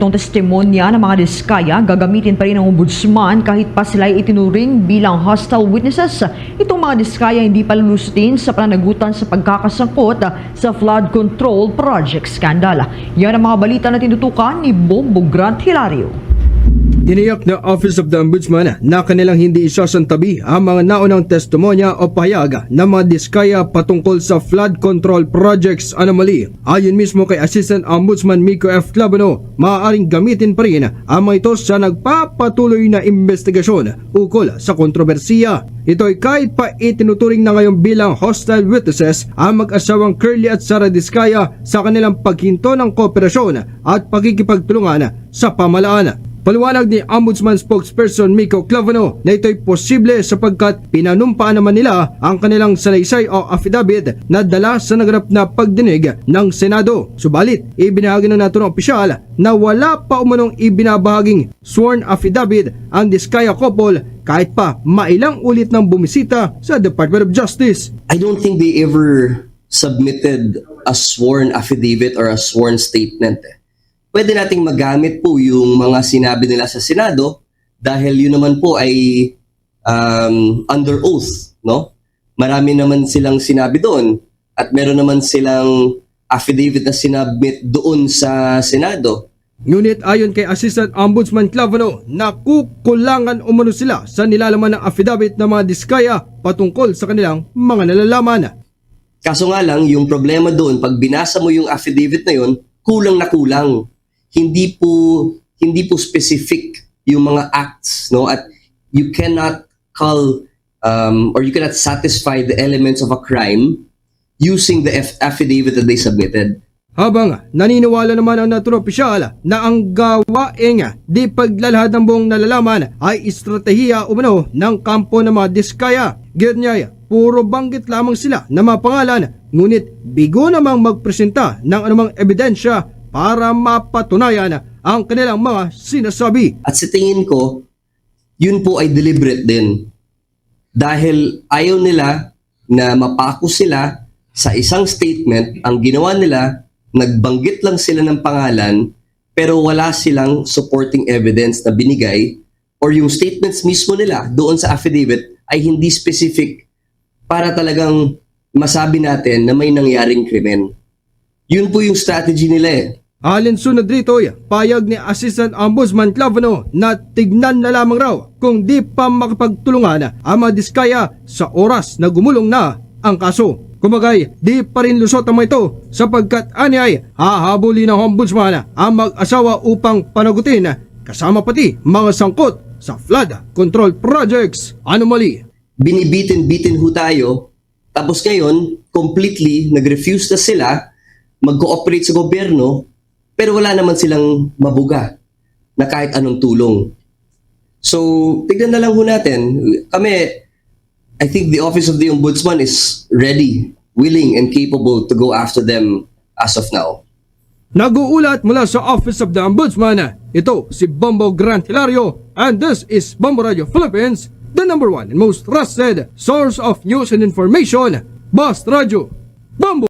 Itong testimonya ng mga diskaya gagamitin pa rin ng ombudsman kahit pa sila ay itinuring bilang hostile witnesses. Itong mga diskaya hindi pa lulusutin sa pananagutan sa pagkakasangkot sa flood control project scandal. Yan ang mga balita na tinutukan ni Bombo Grant Hilario. Tiniyak na Office of the Ombudsman na kanilang hindi isasantabi ang mga naunang testimonya o pahayag ng mga diskaya patungkol sa flood control projects anomaly. Ayon mismo kay Assistant Ombudsman Miko F. Labano, maaaring gamitin pa rin ang mga ito sa nagpapatuloy na investigasyon ukol sa kontrobersiya. Ito ay kahit pa itinuturing na ngayon bilang hostile witnesses ang mag-asawang Curly at Sara Diskaya sa kanilang paghinto ng kooperasyon at pagkikipagtulungan sa pamalaan. Paliwanag ni Ombudsman spokesperson Miko Clavano na ito'y posible sapagkat pinanumpaan naman nila ang kanilang salaysay o affidavit na dala sa naganap na pagdinig ng Senado. Subalit, ibinahagi ng naturang opisyal na wala pa umanong ibinabahaging sworn affidavit ang Diskaya couple kahit pa mailang ulit ng bumisita sa Department of Justice. I don't think they ever submitted a sworn affidavit or a sworn statement. eh. Pwede nating magamit po yung mga sinabi nila sa Senado dahil yun naman po ay um, under oath, no? Marami naman silang sinabi doon at meron naman silang affidavit na sinabit doon sa Senado. Ngunit ayon kay Assistant Ombudsman Clavano, nakukulangan umano sila sa nilalaman ng affidavit ng mga diskaya patungkol sa kanilang mga nalalaman. Kaso nga lang, yung problema doon, pag binasa mo yung affidavit na yun, kulang na kulang. Hindi po hindi po specific yung mga acts, no? At you cannot call um, or you cannot satisfy the elements of a crime using the aff- affidavit that they submitted. Habang naniniwala naman ang naturang opisyal na ang gawaing di paglalahad ng buong nalalaman ay estratehiya umano ng kampo ng mga diskaya. Niya, puro banggit lamang sila na mga pangalan ngunit bigo namang magpresenta ng anumang ebidensya para mapatunayan ang kanilang mga sinasabi. At sa tingin ko, yun po ay deliberate din. Dahil ayaw nila na mapako sila sa isang statement, ang ginawa nila, nagbanggit lang sila ng pangalan, pero wala silang supporting evidence na binigay or yung statements mismo nila doon sa affidavit ay hindi specific para talagang masabi natin na may nangyaring krimen. Yun po yung strategy nila eh. Alinsunod rito, payag ni Assistant Ombudsman Clavano na tignan na lamang raw kung di pa makapagtulungan ang mga diskaya sa oras na gumulong na ang kaso. Kumagay, di pa rin lusot ang ito sapagkat ani ay hahabulin ng ombudsman ang mag-asawa upang panagutin kasama pati mga sangkot sa flood control projects anomaly. binibitin-bitin ho tayo, tapos ngayon, completely nag-refuse na sila mag-cooperate sa gobyerno, pero wala naman silang mabuga na kahit anong tulong. So, tignan na lang ho natin. Kami, I think the Office of the Ombudsman is ready, willing, and capable to go after them as of now. Nag-uulat mula sa Office of the Ombudsman, ito si Bombo Grant Hilario and this is Bombo Radio Philippines, the number one and most trusted source of news and information, Bast Radio. Bombo!